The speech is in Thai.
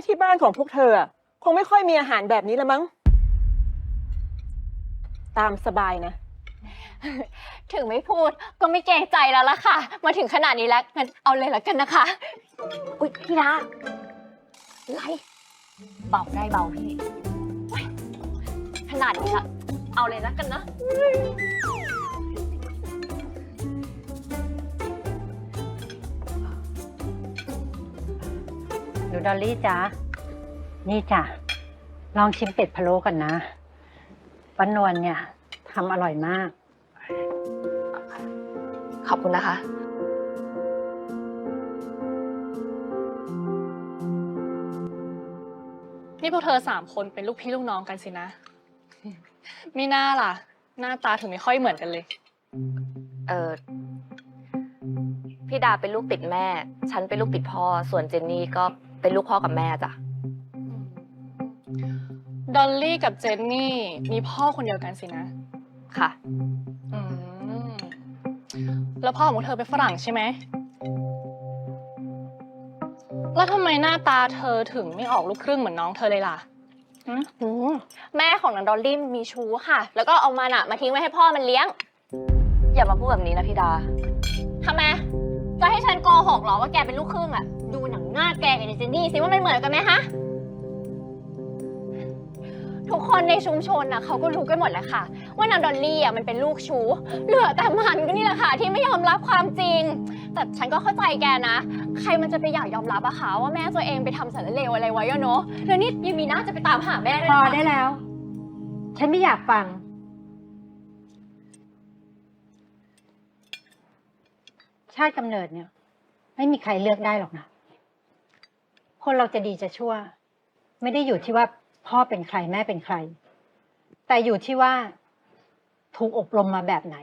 นี่ที่บ้านของพวกเธอ คงไม่ค่อยมีอาหารแบบนี้ละมั้ง ตามสบายนะ ถึงไม่พูดก็ไม่เกรงใจแล้วล่ะค่ะ มาถึงขนาดนี้แล้วงั้นเอาเลยละกันนะคะ อุ๊ยพี่ดาไรเบาได้เบาพี่ขนาดนี้ละเอาเลยละกันนะ หนูดอลลี่จ้ะนี่จ้ะ ลองชิมเป็ดพะโล้กันนะป้านวลเนี่ยทำอร่อยมาก ขอบคุณนะคะ นี่พวกเธอสามคนเป็นลูกพี่ลูกน้องกันสินะ มีหน้าล่ะ หน้าตาถึงไม่ค่อยเหมือนกันเลย เออพี่ดาเป็นลูกติดแม่ ฉันเป็นลูกติดพ่อ ส่วนเจนนี่ก็ เป็นลูกพ่อกับแม่จ้ะ ดอลลี่กับเจนนี่มีพ่อคนเดียวกันสินะ ค่ะ อืม แล้วพ่อของพวกเธอเป็นฝรั่งใช่ไหม แล้วทำไมหน้าตาเธอถึงไม่ออกลูกครึ่งเหมือนน้องเธอเลยล่ะอืมแม่ของนางดอลลี่มีชู้ค่ะ แล้วก็เอามันอะมาทิ้งไว้ให้พ่อมันเลี้ยง อย่ามาพูดแบบนี้นะพี่ดา กหกเหรอว่าแกเป็นลูกครึ่งอะดูหนังหน้าแกกับในเจนนี่สิว่ามันเหมือนกันไหมฮะ ทุกคนในชุมชนนะเขาก็รู้กันหมดแหละค่ะ ว่านางดอลลี่อะมันเป็นลูกชู้เหลือแต่มันก็นี่แหละค่ะ ที่ไม่ยอมรับความจริง แต่ฉันก็เข้าใจแกนะ ใครมันจะไปอยากยอมรับอะคะว่าแม่ตัวเองไปทำสารเลวอะไรไว้อะเนาะแล้วนี่ยังมีหน้าจะไปตามหาแม่ด้วยพอนะได้แล้ว ฉันไม่อยากฟัง ชาติกำเนิดเนี่ย ไม่มีใครเลือกได้หรอกนะ คนเราจะดีจะชั่ว ไม่ได้อยู่ที่ว่าพ่อเป็นใครแม่เป็นใคร แต่อยู่ที่ว่าถูกอบรมมาแบบไหน